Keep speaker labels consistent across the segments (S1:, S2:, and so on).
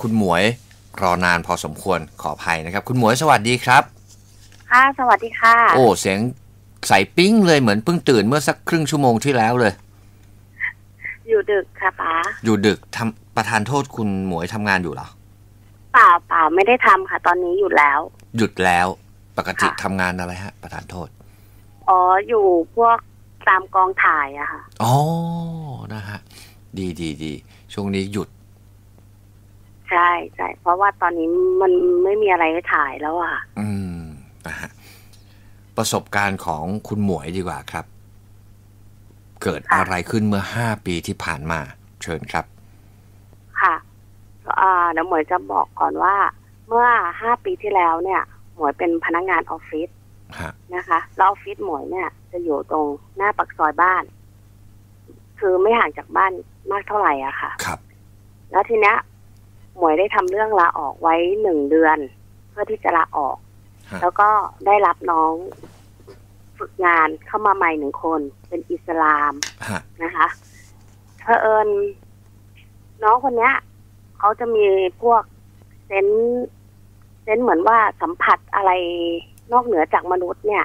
S1: คุณหมวยรอนานพอสมควรขออภัยนะครับ คุณหมวยสวัสดีครับ
S2: ค่ะ สวัสดีค่ะ
S1: โอ้เสียงใสปิ้งเลยเหมือนเพิ่งตื่นเมื่อสักครึ่งชั่วโมงที่แล้วเลย
S2: อยู่ดึกค่ะป๋า
S1: อยู่ดึกทำประธานโทษคุณหมวยทำงานอยู่เหรอ
S2: เปล่าเปล่าไม่ได้ทำค่ะ ตอนนี้หยุดแล้ว
S1: หยุดแล้วปกติ
S2: ค่ะ
S1: ทำงานอะไรฮะ ประธานโทษ
S2: อ๋ออยู่พวกตามกองถ่ายอะค่ะ
S1: อ๋อนะฮะดีดีดีช่วงนี้หยุด
S2: ใช่ใช่เพราะว่าตอนนี้มันไม่มีอะไรให้ถ่ายแล้วอะค่ะ
S1: อืมนะฮะประสบการณ์ของคุณหมวยดีกว่าครับ เกิดอะไรขึ้นเมื่อห้าปีที่ผ่านมา เชิญครับ
S2: ค่ะอ่าเดี๋ยวหมวยจะบอกก่อนว่า เมื่อห้าปีที่แล้วเนี่ย หมวยเป็นพนักงานออฟฟิศ
S1: ฮะ
S2: นะคะแล้วออฟฟิศหมวยเนี่ย จะอยู่ตรงหน้าปากซอยบ้าน คือไม่ห่างจากบ้านมากเท่าไหร่อะค่ะ
S1: ครับ
S2: แล้วทีเนี้ย หมวยได้ทำเรื่องลาออกไว้หนึ่งเดือน เพื่อที่จะลาออก
S1: ฮะ
S2: แล้วก็ได้รับน้องฝึกงานเข้ามาใหม่หนึ่งคน เป็นอิสลาม
S1: ฮะ
S2: นะคะเผอิญน้องคนเนี้ยเขาจะมีพวกเซนส์เซนส์เหมือนว่าสัมผัสอะไรนอกเหนือจากมนุษย์เนี่ย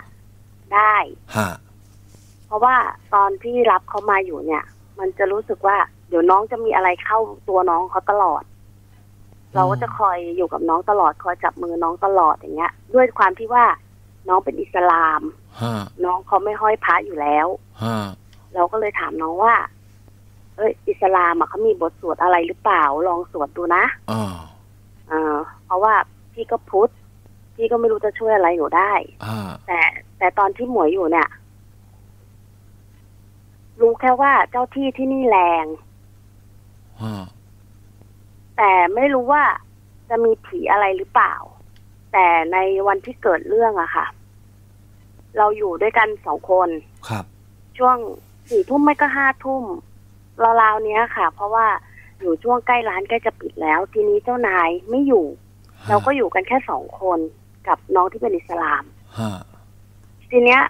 S2: ได้
S1: ฮะ
S2: เพราะว่าตอนที่รับเขามาอยู่เนี่ย มันจะรู้สึกว่า เดี๋ยวน้องจะมีอะไรเข้าตัวน้องเขาตลอด เราก็จะคอยอยู่กับน้องตลอดคอยจับมือน้องตลอดอย่างเงี้ย ด้วยความที่ว่าน้องเป็นอิสลาม
S1: ฮะ
S2: น้องเขาไม่ห้อยพระอยู่แล้ว
S1: ฮะ
S2: เราก็เลยถามน้องว่า เอ้ย อิสลามอะเขามีบทสวดอะไรหรือเปล่า ลองสวดดูนะ
S1: อ๋อ
S2: เออเพราะว่าพี่ก็พุทธพี่ก็ไม่รู้จะช่วยอะไรหนูได้
S1: ฮะ
S2: แต่แต่ตอนที่หมวยอยู่เนี่ย รู้แค่ว่าเจ้าที่ที่นี่แรง
S1: ฮะ
S2: แต่ไม่รู้ว่าจะมีผีอะไรหรือเปล่า แต่ในวันที่เกิดเรื่องอะค่ะ เราอยู่ด้วยกันสองคน
S1: ครับ
S2: ช่วงสี่ทุ่มไม่ก็ห้าทุ่มราวๆเนี้ยค่ะ เพราะว่าอยู่ช่วงใกล้ร้านใกล้จะปิดแล้ว ทีนี้เจ้านายไม่อยู่ เราก็อยู่กันแค่สองคนกับน้องที่เป็นอิสลาม
S1: ฮะ
S2: ทีเนี้ย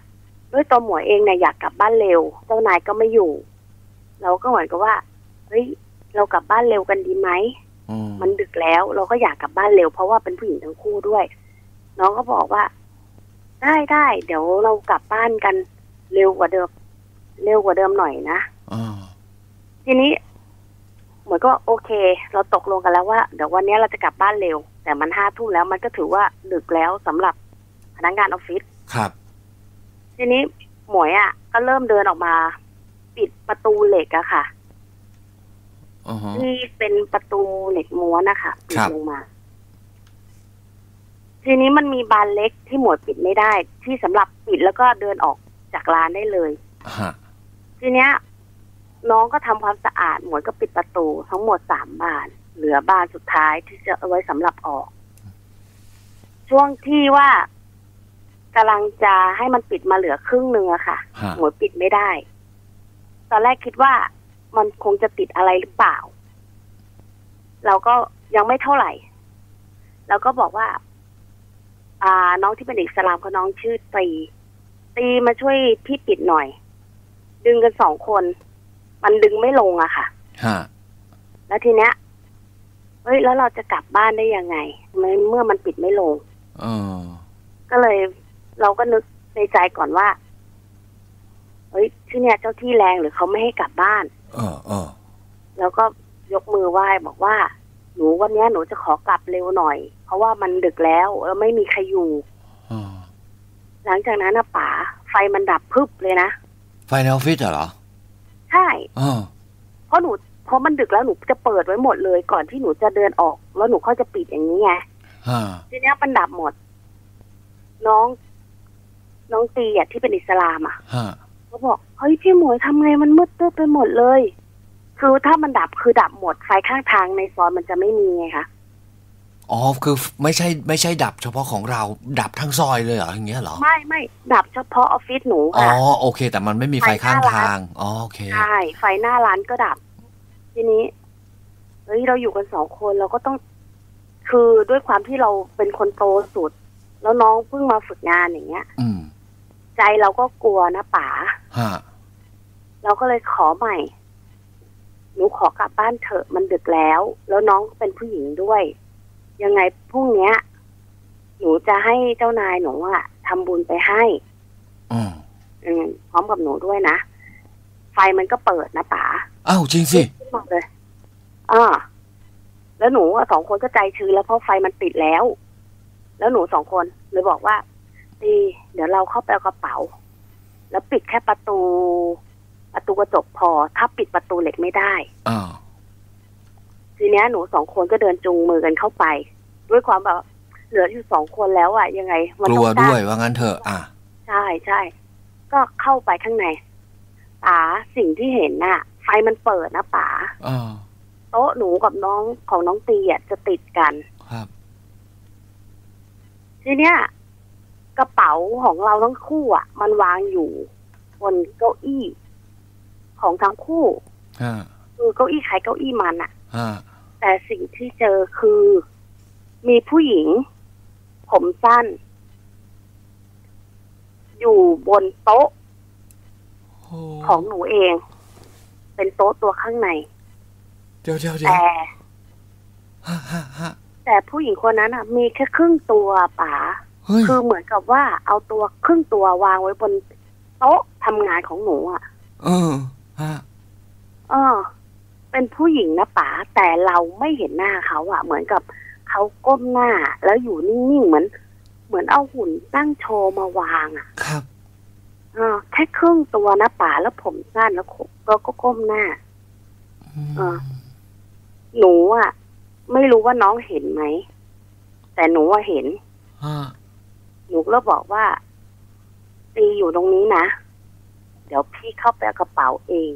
S2: ด้วยตัวหมวยเองเนี่ยอยากกลับบ้านเร็ว เจ้านายก็ไม่อยู่ เราก็เหมือนกับว่าเฮ้ยเรากลับบ้านเร็วกันดีไหม
S1: อื ม
S2: มันดึกแล้วเราก็อยากกลับบ้านเร็วเพราะว่าเป็นผู้หญิงทั้งคู่ด้วย น้องก็บอกว่า ได้ได้เดี๋ยวเรากลับบ้านกันเร็วกว่าเดิม เร็วกว่าเดิมหน่อยนะ
S1: อ๋อ
S2: ทีนี้เหมือนก็โอเค เราตกลงกันแล้วว่าเดี๋ยววันนี้เราจะกลับบ้านเร็ว แต่มันห้าทุ่มแล้วมันก็ถือว่าดึกแล้วสำหรับพนักงานออฟฟิศ
S1: ครับ
S2: ทีนี้หมวยอะ ก็เริ่มเดินออกมา ปิดประตูเหล็กอะค่ะ
S1: อ๋อฮะ
S2: ที่เป็นประตูเหล็กม้วนนะคะปิ
S1: ค
S2: ด
S1: รับ
S2: ลงมา ทีนี้มันมีบานเล็กที่หมวยปิดไม่ได้ ที่สำหรับปิดแล้วก็เดินออกจากร้านได้เลย
S1: ฮะ
S2: ทีเนี้ย น้องก็ทำความสะอาดหมวยก็ปิดประตูทั้งหมดสามบาน เหลือบานสุดท้ายที่จะเอาไว้สำหรับออก ช่วงที่ว่ากำลังจะให้มันปิดมาเหลือครึ่งหนึ่งอะค่ะ
S1: ฮะ
S2: หมวยปิดไม่ได้ ตอนแรกคิดว่า มันคงจะติดอะไรหรือเปล่า เราก็ยังไม่เท่าไหร่ เราก็บอกว่า อ่า น้องที่เป็นเด็กอิสลามเขาน้องชื่อตีตีมาช่วยพี่ปิดหน่อย ดึงกันสองคน มันดึงไม่ลงอะค่ะ
S1: ฮะ
S2: แล้วทีเนี้ยเฮ้ยแล้วเราจะกลับบ้านได้ยังไงในเมื่อมันปิดไม่ลง
S1: เออ
S2: ก็เลย เราก็นึกในใจก่อนว่า เฮ้ยที่เนี่ยเจ้าที่แรงหรือเขาไม่ให้กลับบ้าน
S1: เออเออ
S2: แล้วก็ยกมือไหว้บอกว่า หนูวันเนี้ยหนูจะขอกลับเร็วหน่อย เพราะว่ามันดึกแล้วเออไม่มีใครอยู่
S1: เออ
S2: หลังจากนั้นนะป๋าไฟมันดับพึบเลยนะ
S1: ไฟในออฟฟิศเหรอ
S2: ใช่
S1: เออ
S2: เพราะหนูเพราะมันดึกแล้วหนูจะเปิดไว้หมดเลยก่อนที่หนูจะเดินออก แล้วหนูก็จะปิดอย่างนี้ไง
S1: ฮะ
S2: ทีเนี้ยมันดับหมด น้อง น้องตีอะที่เป็นอิสลามอะ
S1: ฮะ
S2: เขาบอกเฮ้ยพี่หมวยทำไงมันมืดตึ๊บไปหมดเลย คือถ้ามันดับคือดับหมดไฟข้างทางในซอยมันจะไม่มีไงคะ
S1: อ๋อคือไม่ใช่ไม่ใช่ดับเฉพาะของเราดับทั้งซอยเลยเหรออย่างเงี้ยเหรอ
S2: ไม่ไม่ดับเฉพาะออฟฟิศหนู
S1: อ๋อ
S2: ค่ะ
S1: โอเค แต่มันไม่มีไฟ
S2: ไฟหน้า
S1: ข้าง
S2: ร้าน
S1: ทางอ๋อโอเค
S2: ใช่ไฟหน้าร้านก็ดับ ทีนี้เฮ้ยเราอยู่กันสองคนเราก็ต้อง คือด้วยความที่เราเป็นคนโตสุด แล้วน้องเพิ่งมาฝึกงานอย่างเงี้ย
S1: อืม
S2: ใจเราก็กลัวนะป๋า
S1: ฮะ
S2: เราก็เลยขอใหม่ หนูขอกลับบ้านเถอะมันดึกแล้ว แล้วน้องเป็นผู้หญิงด้วย ยังไงพรุ่งเนี้ย หนูจะให้เจ้านายหนูอะทำบุญไปให้
S1: อืม
S2: อืมพร้อมกับหนูด้วยนะ ไฟมันก็เปิดนะป๋า
S1: อ้าวจริงสิ
S2: ขึ้นมาเลยอ่าแล้วหนูอะสองคนก็ใจชื้นแล้วเพราะไฟมันติดแล้ว แล้วหนูสองคนเลยบอกว่า ตีเดี๋ยวเราเข้าไปเอากระเป๋า แล้วปิดแค่ประตู ประตูกระจกพอ ถ้าปิดประตูเหล็กไม่ได้
S1: อ่า
S2: ทีเนี้ยหนูสองคนก็เดินจูงมือกันเข้าไป ด้วยความแบบเหลืออยู่สองคนแล้วอะยังไง มัน
S1: กลั
S2: ต้
S1: ว
S2: องได้
S1: ด้วยว่างั้นเถอะอะ
S2: ใช่ใช่ก็เข้าไปข้างในป๋าสิ่งที่เห็นน่ะ ไฟมันเปิดนะป๋า
S1: อ่า
S2: โต๊ะหนูกับน้องของน้องตีอะจะติดกัน
S1: ครับ
S2: ทีเนี้ย กระเป๋าของเราทั้งคู่อะ มันวางอยู่บนเก้าอี้ของทั้งคู่
S1: อ่า
S2: คือเก้าอี้ใครเก้าอี้มันอะ
S1: อ่า
S2: แต่สิ่งที่เจอคือ มีผู้หญิง ผมสั้น อยู่บนโต๊ะ
S1: โอ้
S2: ของหนูเอง เป็นโต๊ะตัวข้างใน
S1: เดี๋ยวเดี๋ยวเดี๋ยว
S2: แต่
S1: ฮะฮะฮะ
S2: แต่ผู้หญิงคนนั้นอะ มีแค่ครึ่งตัวป๋า
S1: เฮ้ย
S2: คือเหมือนกับว่าเอาตัวครึ่งตัววางไว้บนโต๊ะทำงานของหนูอะ
S1: เออฮะ
S2: เออ เป็นผู้หญิงนะป๋าแต่เราไม่เห็นหน้าเขาอะ เหมือนกับเขาก้มหน้า แล้วอยู่นิ่งๆเหมือน เหมือนเอาหุ่นตั้งโชว์มาวางอะ
S1: ครับ
S2: เออแค่ครึ่งตัวนะป๋าแล้วผมสั้นแล้วก็แล้วก็ก้มหน้าอ่าหนูอะ ไม่รู้ว่าน้องเห็นไหมแต่หนูว่าเห็น
S1: ฮะ
S2: หนูก็บอกว่า ตีอยู่ตรงนี้นะ เดี๋ยวพี่เข้าไปเอากระเป๋าเอง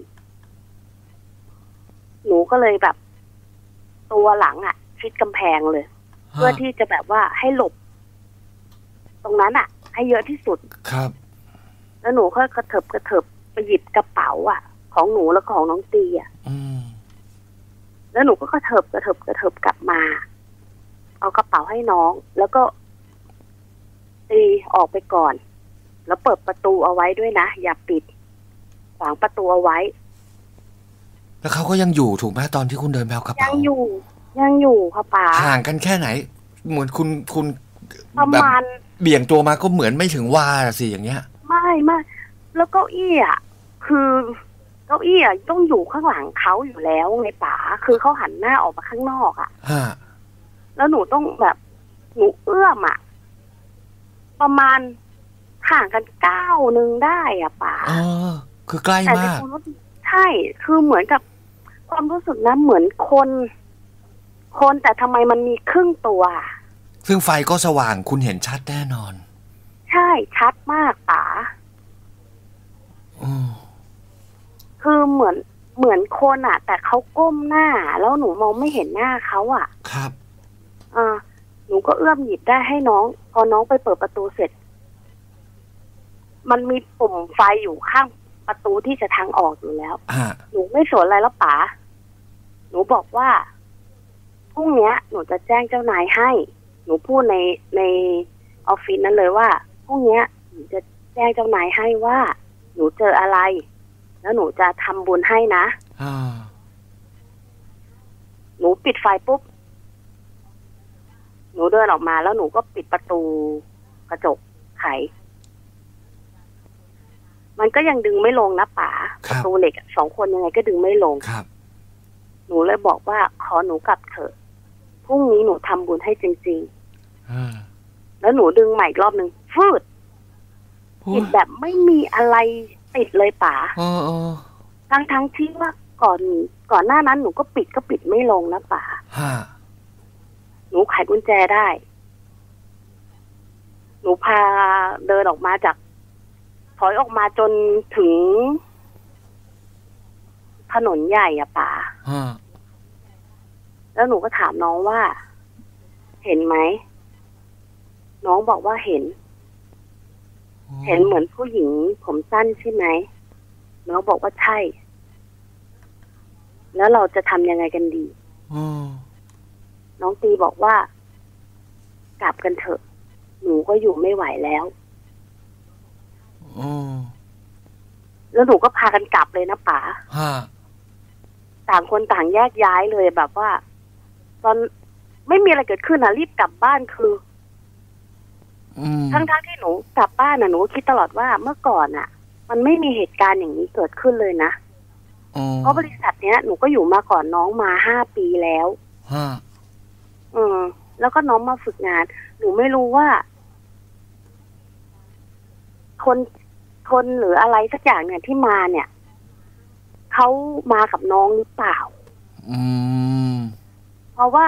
S2: หนูก็เลยแบบ ตัวหลังอะ่ะ ชิดกำแพงเลย เพื่อที่จะแบบว่าให้หลบ ตรงนั้นอะ่ะ ให้เยอะที่สุด
S1: ครับ
S2: แล้วหนูก็กระเถิบกระเถิบไปหยิบกระเป๋าอะ่ะ ของหนูแล้วก็ของน้องตีอะ่ะ
S1: อืม
S2: แล้วหนูก็กระเถิบกระเถิบกระเถิบกลับมา เอากระเป๋าให้น้อง แล้วก็ ตีออกไปก่อน แล้วเปิดประตูเอาไว้ด้วยนะ อย่าปิดขวางประตูเอาไว้
S1: แล้วเขาก็ยังอยู่ถูกไหมตอนที่คุณเดินไปเอากระ
S2: ยั
S1: เป๋าง
S2: อยู่ ยังอยู่ค่ะป๋า
S1: ห่างกันแค่ไหน เหมือนคุณคุณ
S2: ประ
S1: แบบ
S2: มาณ
S1: เบี่ยงตัวมาก็เหมือนไม่ถึงว่าสิอย่างเงี้ย
S2: ไม่ไม่แล้วเก้าอี้อะคือเก้าอี้อะต้องอยู่ข้างหลังเขาอยู่แล้วไงป๋าคือเขาหันหน้าออกมาข้างนอกอะ
S1: ฮะ
S2: แล้วหนูต้องแบบหนูเอื้อมอะ ประมาณห่างกันก้าวหนึ่งได้อะป๋า
S1: เออคือใกล้
S2: แต่ใน
S1: มาก
S2: ความรู้สึกใช่ คือเหมือนกับความรู้สึกนะเหมือนคน คนแต่ทำไมมันมีครึ่งตัว
S1: ซึ่งไฟก็สว่างคุณเห็นชัดแน่นอน
S2: ใช่ชัดมากป๋า
S1: อืม
S2: คือเหมือนเหมือนคนอะแต่เขาก้มหน้า แล้วหนูมองไม่เห็นหน้าเขาอะ
S1: ครับ
S2: อ่าหนู ก็เอื้อมหยิบได้ให้น้อง พอน้องไปเปิดประตูเสร็จ มันมีปุ่มไฟอยู่ข้างประตูที่จะทางออกอยู่แล้ว
S1: ฮะ
S2: หนูไม่สนอะไรแล้วป๋า หนูบอกว่าพรุ่งเนี้ยหนูจะแจ้งเจ้านายให้ หนูพูดในในออฟฟิศนั้นเลยว่าพรุ่งเนี้ยหนูจะแจ้งเจ้านายให้ว่า หนูเจออะไร แล้วหนูจะทำบุญให้นะ
S1: อ่า
S2: หนูปิดไฟปุ๊บ หนูเดินออกมาแล้วหนูก็ปิดประตูกระจกไข มันก็ยังดึงไม่ลงนะป๋า
S1: ค
S2: ป
S1: รับ
S2: ระตูเหล็กอะสองคนยังไงก็ดึงไม่ลง
S1: ครับ
S2: หนูเลยบอกว่าขอหนูกลับเถอะพรุ่งนี้หนูทำบุญให้จริง
S1: อ่า
S2: ๆ แล้วหนูดึงใหม่อีกรอบหนึ่งฟืด
S1: โอ้
S2: ปิ
S1: ย
S2: ดแบบไม่มีอะไรติดเลยป๋า
S1: เออเออ
S2: ทั้งทั้งๆที่ว่าก่อนก่อนหน้านั้นหนูก็ปิดก็ปิดไม่ลงนะป๋า
S1: ฮะ
S2: หนูไขกุญแจได้ หนูพาเดินออกมาจาก ถอยออกมาจนถึง ถนนใหญ่อะป๋า
S1: ฮะ
S2: แล้วหนูก็ถามน้องว่า เห็นไหม น้องบอกว่าเห็น เห็นเหมือนผู้หญิงผมสั้นใช่ไหม น้องบอกว่าใช่ แล้วเราจะทำยังไงกันดี
S1: อืม
S2: น้องตีบอกว่า กลับกันเถอะ หนูก็อยู่ไม่ไหวแล้ว
S1: อืม
S2: แล้วหนูก็พากันกลับเลยนะป๋า
S1: ฮะ
S2: แต่ต่างคนต่างแยกย้ายเลยแบบว่า ตอนไม่มีอะไรเกิดขึ้นอะรีบกลับบ้านคือ
S1: อืม
S2: ทั้งๆที่หนูกลับบ้านน่ะหนูคิดตลอดว่าเมื่อก่อนอะ มันไม่มีเหตุการณ์อย่างนี้เกิดขึ้นเลยนะ
S1: อ๋อ
S2: เพราะบริษัทเนี้ยหนูก็อยู่มาก่อนน้องมาห้าปีแล้ว
S1: ฮะ
S2: อืมแล้วก็น้องมาฝึกงาน หนูไม่รู้ว่า คนคนหรืออะไรสักอย่างเนี่ยที่มาเนี่ยเขามากับน้องหรือเปล่า
S1: อืม
S2: เพราะว่า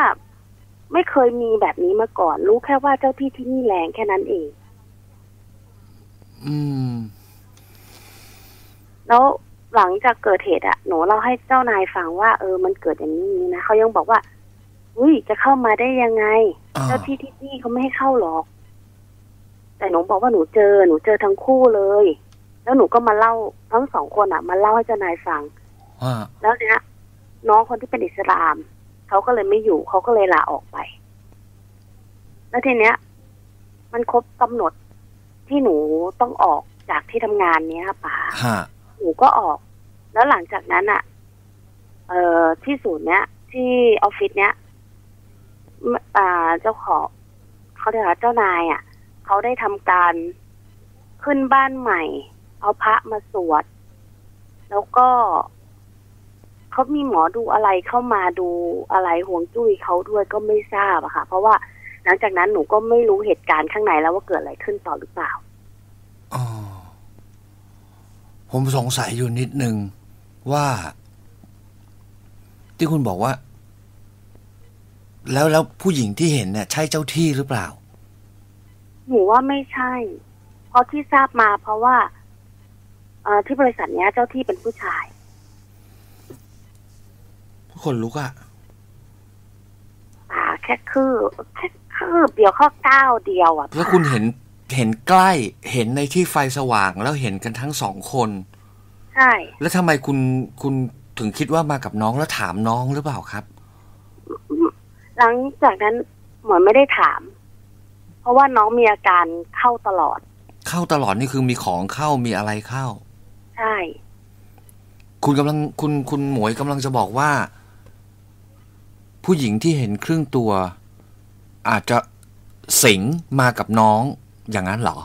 S2: ไม่เคยมีแบบนี้มาก่อน รู้แค่ว่าเจ้าที่ที่นี่แรงแค่นั้นเอง
S1: อืม
S2: แล้วหลังจากเกิดเหตุอะหนูเราให้เจ้านายฟังว่าเออมันเกิดอย่างนี้นะเขายังบอกว่า อุ้ยจะเข้ามาได้ยังไง
S1: อ่า
S2: เจ้าที่ที่นี่เขาไม่ให้เข้าหรอก แต่หนูบอกว่าหนูเจอหนูเจอทั้งคู่เลย แล้วหนูก็มาเล่าทั้งสองคนอะมาเล่าให้เจ้านายฟัง
S1: ฮะ
S2: แล้วเนี้ยน้องคนที่เป็นอิสลามเขาก็เลยไม่อยู่เขาก็เลยลาออกไป แล้วทีเนี้ย มันครบกำหนดที่หนูต้องออกจากที่ทำงานเนี้ยป๋า
S1: ฮะ
S2: หนูก็ออก แล้วหลังจากนั้นอะ เอ่อที่ศูนย์เนี้ยที่ออฟฟิศเนี้ยม อ่าเจ้าของเขาเรียกว่าเจ้านายอะเขาได้ทำการขึ้นบ้านใหม่ เอาพระมาสวด แล้วก็เขามีหมอดูอะไรเข้ามาดูอะไรห่วงจุ้ยเขาด้วยก็ไม่ทราบอะค่ะ เพราะว่าหลังจากนั้นหนูก็ไม่รู้เหตุการณ์ข้างในแล้วว่าเกิดอะไรขึ้นต่อหรือเปล่า
S1: อ๋อผมสงสัยอยู่นิดนึงว่า ที่คุณบอกว่า แล้วแล้วผู้หญิงที่เห็นเนี่ยใช่เจ้าที่หรือเปล่า
S2: หนูว่าไม่ใช่ เพราะที่ทราบมาเพราะว่าเอ่อที่บริษัทเนี้ยเจ้าที่เป็นผู้ชาย
S1: คนลุกอะ
S2: อ่า แค่คืบแค่คืบเดียวข้อก้าวเดียวอะ
S1: แล้วคุณเห็นเห็นใกล้เห็นในที่ไฟสว่างแล้วเห็นกันทั้งสองคน
S2: ใช่
S1: แล้วทำไมคุณคุณถึงคิดว่ามากับน้องแล้วถามน้องหรือเปล่าครับ
S2: หลังจากนั้นเหมือนไม่ได้ถาม เพราะว่าน้องมีอาการเข้าตลอด
S1: เข้าตลอดนี่คือมีของเข้ามีอะไรเข้า
S2: ใช่
S1: คุณกำลังคุณคุณหมวยกำลังจะบอกว่า ผู้หญิงที่เห็นครึ่งตัว อาจจะสิงมากับน้องอย่างนั้นเหรอ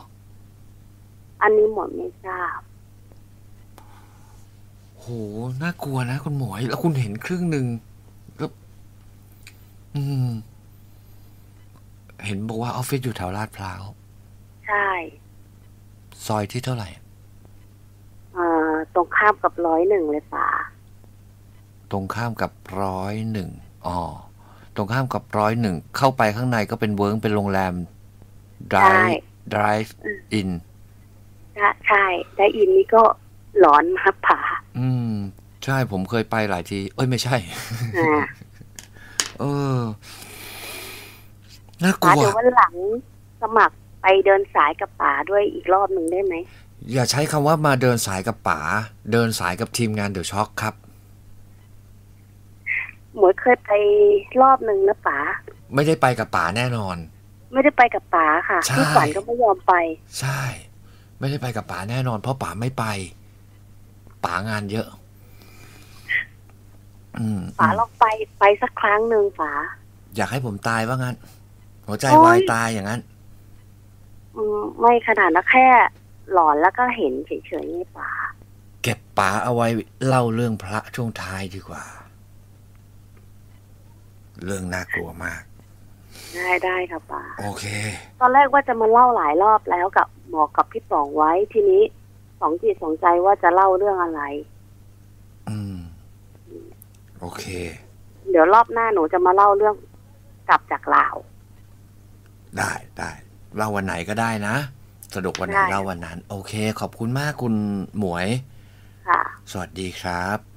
S2: อันนี้หมดไม่ทราบ
S1: โหน่ากลัวนะคุณหมวยแล้วคุณเห็นครึ่งหนึ่งแล้ว อืม เห็นบอกว่าออฟฟิศอยู่แถวลาดพร้าว
S2: ใช่
S1: ซอยที่เท่าไหร่
S2: เอ่อตรงข้ามกับร้อยหนึ่งเลยป่า
S1: ตรงข้ามกับร้อยหนึ่งอ๋อ ตรงข้ามกับร้อยหนึ่ง เข้าไปข้างในก็เป็นเวิร์กเป็นโรงแรม
S2: ใช่
S1: drive drive in
S2: ใช่ใช่ได้อินนี่ก็หลอนมากป่า
S1: อืม ใช่ผมเคยไปหลายที เอ้ยไม่ใช่
S2: อ่า
S1: เออน่าก
S2: ป๋า
S1: ลัว
S2: เดี๋ยววันหลังสมัครไปเดินสายกับป๋าด้วยอีกรอบหนึ่งได้ไหม
S1: อย่าใช้คำว่ามาเดินสายกับป๋าเดินสายกับทีมงานเดอะช็อคครับ
S2: หมวยเคยไปรอบหนึ่งนะป๋า
S1: ไม่ได้ไปกับป๋าแน่นอน
S2: ไม่ได้ไปกับป๋าค่ะ
S1: ใช่
S2: พี่ฝันก็ไม่ยอมไป
S1: ใช่ ไม่ได้ไปกับป๋าแน่นอน เพราะป๋าไม่ไปป๋างานเยอะ อืม
S2: ป๋า
S1: อืม
S2: ลองไปไปสักครั้งหนึ่งป๋า
S1: อยากให้ผมตายว่างั้น หัวใจ
S2: โอ๊ย
S1: วายตายอย่างนั้น
S2: อืมไม่ขนาดนั้นแค่ หลอนแล้วก็เห็นเฉยๆนี่ป๋า
S1: เก็บป๋าเอาไว้เล่าเรื่องพระช่วงท้ายดีกว่า เรื่องน่ากลัวมาก
S2: ได้ได้ค่ะป๋า
S1: โอเค
S2: ตอนแรกว่าจะมาเล่าหลายรอบแล้วกับบอกกับพี่ป๋องไว้ทีนี้สองจิตสองใจว่าจะเล่าเรื่องอะไร
S1: อืม โอเค
S2: เดี๋ยวรอบหน้าหนูจะมาเล่าเรื่องกลับจากลาว
S1: ได้ได้เล่าวันไหนก็ได้นะ สะดวกวันไหน
S2: ได้
S1: เล่าวันนั้น โอเค ขอบคุณมากคุณหมวย
S2: ค่ะ
S1: สวัสดีครับ